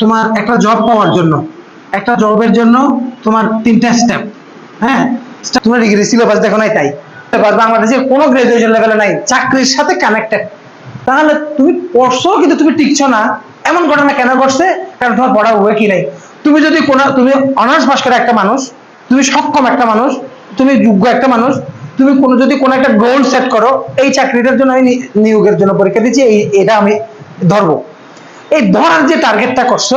তোমার একটা জব পাওয়ার জন্য। একটা জবের জন্য তোমার তিনটা স্টেপ হ্যাঁ? তোমার ডিগ্রি সিলেবাস দেখো নাই তাই। বাংলাদেশে কোনো গ্রাজুয়েশন লেভেলে নাই, চাকরির সাথে কানেক্টেড তাহলে তুমি পড়ছো কিন্তু তুমি টিকছো না, এমন ঘটনা কেন ঘটছে? কারণ তোমার পড়া হবে কি নাই। তুমি যদি কোনো, তুমি অনার্স পাস করা একটা মানুষ, তুমি সক্ষম একটা মানুষ, তুমি যোগ্য একটা মানুষ, তুমি কোনো, যদি কোনো একটা গোল সেট করো, এই চাকরিটার জন্য আমি নিয়োগের জন্য পরীক্ষা দিচ্ছি, এই, এটা আমি ধরবো। এই ধরার যে টার্গেটটা করছ,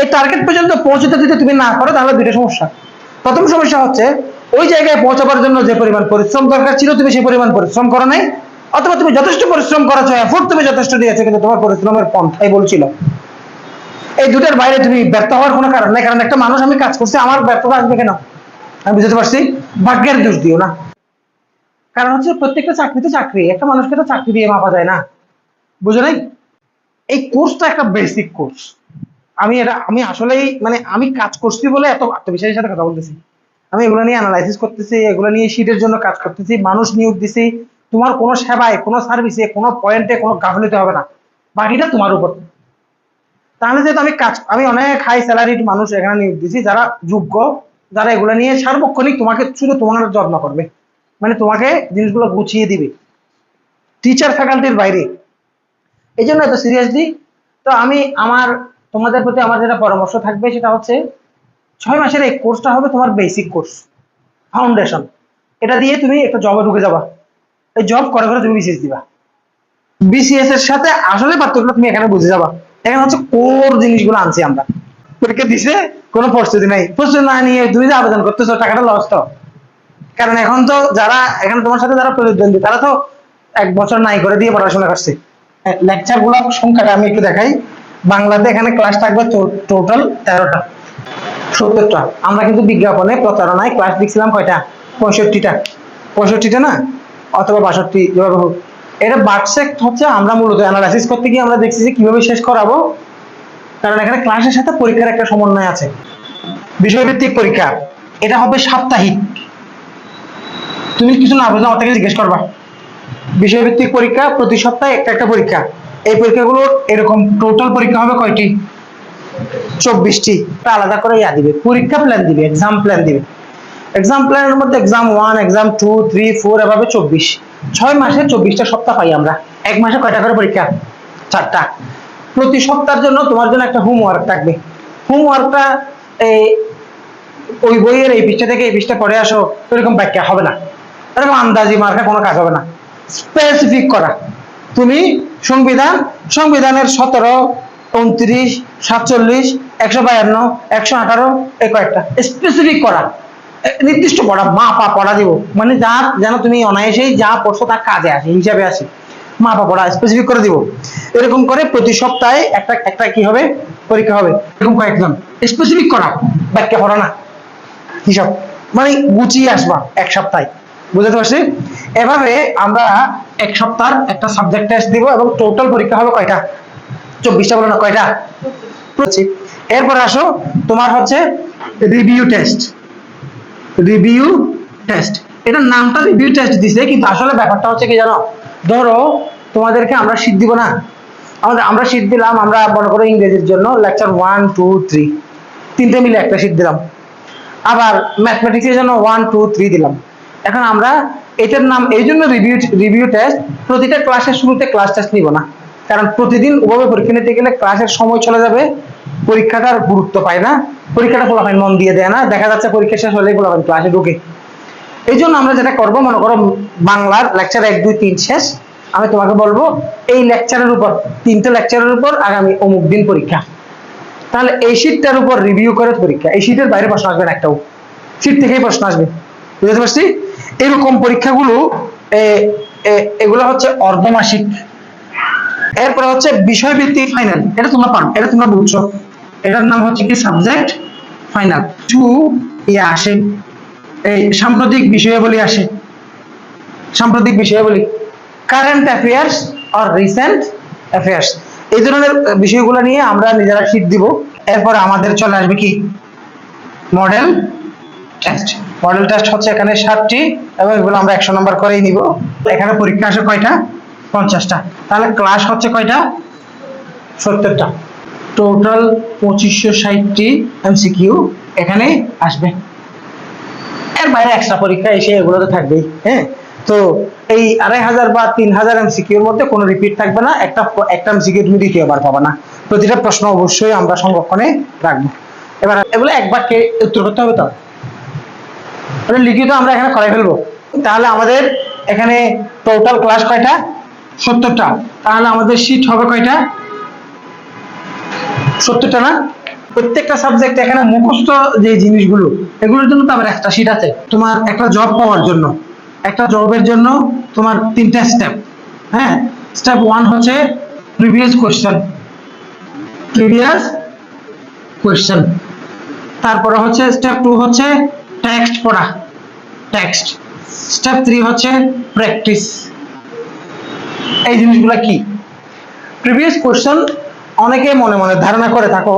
এই টার্গেট পর্যন্ত পৌঁছতে যদি তুমি না পারো তাহলে দুটো সমস্যা। প্রথম সমস্যা হচ্ছে, ওই জায়গায় পৌঁছাবার জন্য যে পরিমাণ পরিশ্রম দরকার ছিল, তুমি সেই পরিমাণ পরিশ্রম করো নাই, অথবা তুমি যথেষ্ট পরিশ্রম করেছ এফোর্ট তুমি যথেষ্ট দিয়েছ, কিন্তু তোমার পরিশ্রমের পন্থাই বলছিল এই দুটার বাইরে তুমি ব্যর্থ হওয়ার কোনো কারণ নেই, কারণ একটা মানুষ আমি কাজ করছি, আমার ব্যর্থতা আসবে কেন? আমি বুঝতে পারছি, ভাগ্যের দোষ দিও না। কারণ হচ্ছে প্রত্যেকটা চাকরি তো চাকরি, একটা মানুষকে তো চাকরি দিয়ে মাপা যায় না। বুঝো নাই? এই কোর্সটা একটা বেসিক কোর্স আমি এটা, আমি আসলেই মানে আমি কাজ করছি বলে এত আত্মবিশ্বাসের সাথে কথা বলতেছি। আমি এগুলো নিয়ে অ্যানালাইসিস করতেছি, এগুলো নিয়ে শীটের জন্য কাজ করতেছি, মানুষ নিয়োগ দিছি। তোমার কোনো সেবায়, কোনো সার্ভিসে কোনো পয়েন্টে কোনো গাফলিতে হবে না। বাকিটা তোমার উপর। তাহলে যেহেতু আমি কাজ, আমি অনেক হাই স্যালারিড মানুষ এখানে নিয়োগ দিছি যারা যোগ্য, যারা এগুলো নিয়ে সার্বক্ষণিক তোমাকে শুধু তোমার যত্ন করবে। মানে তোমাকে জিনিসগুলো গুছিয়ে দিবে। টিচার ফ্যাকাল্টির বাইরে এই জন্য এত সিরিয়াসলি তো আমি আমার, তোমাদের প্রতি আমার যেটা পরামর্শ থাকবে সেটা হচ্ছে, ছয় মাসের এই কোর্সটা হবে তোমার বেসিক কোর্স ফাউন্ডেশন এটা দিয়ে তুমি একটা জবে ঢুকে যাবা। এই জব করে করে তুমি বিসিএস দিবা। বিসিএস এর সাথে আসলে পার্থক্য তুমি এখানে বুঝে যাবা। এখানে হচ্ছে কোর জিনিসগুলো আনছি আমরা। পরীক্ষা দিছে, কোনো প্রস্তুতি নাই। প্রস্তুতি না নিয়ে তুমি যে আবেদন করতেছো, টাকাটা লস তো। কারণ এখন তো যারা, এখানে তোমার সাথে যারা প্রতিদ্বন্দ্বী, তারা তো এক বছর নাই করে দিয়ে পড়াশোনা করছে। লেকচারগুলো সংখ্যাটা আমি একটু দেখাই। বাংলাতে এখানে ক্লাস থাকবে টোটাল তেরোটা। সত্তরটা। আমরা কিন্তু বিজ্ঞাপনে প্রচারণায় ক্লাস দিচ্ছিলাম কয়টা? পঁয়ষট্টিটা। পঁয়ষট্টিটা না? অথবা বাষট্টি যেভাবে হোক। এটা বার্কসেক্ট হচ্ছে আমরা মূলত অ্যানালাইসিস করতে গিয়ে আমরা দেখছি যে কীভাবে শেষ করাবো। কারণ এখানে ক্লাসের সাথে পরীক্ষার একটা সমন্বয় আছে। বিষয়ভিত্তিক পরীক্ষা। এটা হবে সাপ্তাহিক। তুমি কিছু না বুঝলে, আমার থেকে জিজ্ঞেস করবা। বিষয়ভিত্তিক পরীক্ষা প্রতি সপ্তাহে একটা একটা পরীক্ষা। এই পরীক্ষাগুলো এরকম টোটাল পরীক্ষা হবে কয়টি? চব্বিশটি। আলাদা করে ইয়া দিবে। পরীক্ষা প্ল্যান দিবে এক্সাম প্ল্যান দিবে। এক্সাম প্ল্যানের মধ্যে exam one exam two three four এভাবে চব্বিশ। ছয় মাসে চব্বিশটা সপ্তাহ পাই আমরা। এক মাসে কয়টা করে পরীক্ষা? চারটা। প্রতি সপ্তাহের জন্য তোমার জন্য একটা হোমওয়ার্ক থাকবে। হোমওয়ার্কটা এই ওই বইয়ের এই পৃষ্ঠা থেকে এই পৃষ্ঠা পড়ে আসো এরকম ব্যাখ্যা হবে না। এরকম আন্দাজি মার্কা কোনো কাজ হবে না। স্পেসিফিক করা। তুমি সংবিধান, সংবিধানের সতেরো, উনত্রিশ, সাতচল্লিশ, একশো বায়ান্ন, একশো আঠারো এই কয়েকটা স্পেসিফিক করা। নির্দিষ্ট পড়া মা পা পড়া দিব। মানে যা, যেন তুমি অনায়াসেই যা পড়ছো তার কাজে আসে, হিসাবে আসে। মা পা পড়া স্পেসিফিক করে দিব। এরকম করে প্রতি সপ্তাহে একটা একটা কি হবে? পরীক্ষা হবে। এরকম কয়েকজন। স্পেসিফিক করা, ব্যাখ্যা পড়া না। হিসাব। মানে গুছিয়ে আসবা এক সপ্তাহে। বুঝতে পারছি? এভাবে আমরা এক সপ্তাহ একটা সাবজেক্ট টেস্ট দিব এবং টোটাল পরীক্ষা হবে কয়টা? চব্বিশটা বলো না, কয়টা। এরপরে আসো, তোমার হচ্ছে রিভিউ টেস্ট রিভিউ টেস্ট এটার নামটা রিভিউ টেস্ট দিছে, কিন্তু আসলে ব্যাপারটা হচ্ছে কি জানো? ধরো, তোমাদেরকে আমরা শীত দিব না। আমাদের, আমরা শীত দিলাম, আমরা মনে করো ইংরেজির জন্য লেকচার ওয়ান টু থ্রি তিনটে মিলে একটা শীত দিলাম। আবার ম্যাথমেটিক্সের জন্য ওয়ান টু থ্রি দিলাম। এখন আমরা এটার নাম, এই জন্য রিভিউ রিভিউ টেস্ট প্রতিটা ক্লাসের শুরুতে ক্লাস টেস্ট নিব না। কারণ প্রতিদিন ওভাবে পরীক্ষা নিতে গেলে ক্লাসের সময় চলে যাবে, পরীক্ষাটার গুরুত্ব পায় না, পরীক্ষাটা ফলাফল মন দিয়ে দেয় না, দেখা যাচ্ছে পরীক্ষা শেষ হলেই ফলাফল ক্লাসে ঢুকে। এই জন্য আমরা যেটা করব, মনে করো বাংলার লেকচার এক, দুই, তিন শেষ। আমি তোমাকে বলব, এই লেকচারের উপর, তিনটে লেকচারের উপর আগামী অমুক দিন পরীক্ষা। তাহলে এই শীটটার উপর রিভিউ করে পরীক্ষা। এই শীটের বাইরে প্রশ্ন আসবে না একটাও। শীট থেকেই প্রশ্ন আসবে। বুঝতে পারছি? এরকম পরীক্ষাগুলো, এ- এ- এগুলো হচ্ছে অর্ধমাসিক। এরপরে হচ্ছে বিষয়ভিত্তিক ফাইনাল। এটা তোমরা পারো, এটা তোমরা বুঝছ। এটার নাম হচ্ছে কি? Subject final. টু ইয়ে আসে। এই সাম্প্রতিক বিষয়াবলী আসে। সাম্প্রতিক বিষয়াবলী। কারেন্ট অ্যাফেয়ার্স আর রিসেন্ট অ্যাফেয়ার্স। এই ধরনের বিষয়গুলো নিয়ে আমরা নিজেরা শীট দিব। এরপর আমাদের চলে আসবে কি? Model test. মডেল টেস্ট হচ্ছে এখানে ষাটটি এবং এগুলো আমরা একশো নম্বর করেই নিব। এখানে পরীক্ষা আসে কয়টা? পঞ্চাশটা। তাহলে ক্লাস হচ্ছে কয়টা? সত্তরটা। টোটাল পঁচিশশো ষাটটি এমসিকিউ এখানে আসবে। এর বাইরে এক্সট্রা পরীক্ষা এসে এগুলো তো থাকবেই হ্যাঁ? তো এই আড়াই হাজার বা তিন হাজার এমসিকিউর মধ্যে কোনো রিপিট থাকবে না, একটা একটা এমসিকিউ তুমি দ্বিতীয়বার পাবে না। প্রতিটা প্রশ্ন অবশ্যই আমরা সংরক্ষণে রাখব। এবার এগুলো একবার কে উত্তর করতে হবে তো? মানে লিখিত আমরা এখানে করে ফেলব। তাহলে আমাদের এখানে টোটাল ক্লাস কয়টা? সত্তরটা। তাহলে আমাদের শীট হবে কয়টা? সত্তরটা না? প্রত্যেকটা সাবজেক্ট এখানে মুখস্থ যে জিনিসগুলো, এগুলোর জন্য তো আবার একটা শীট আছে। তোমার একটা জব পাওয়ার জন্য। একটা জবের জন্য তোমার তিনটা স্টেপ হ্যাঁ? স্টেপ ওয়ান হচ্ছে প্রিভিয়াস কোয়েশ্চেন প্রিভিয়াস কোয়েশ্চেন তারপরে হচ্ছে স্টেপ টু হচ্ছে টেক্সট পড়া। টেক্সট। স্টেপ থ্রি হচ্ছে প্র্যাকটিস। এই জিনিসগুলো কি? প্রিভিয়াস কোয়েশ্চেন অনেকে মনে মনে ধারণা করে থাকো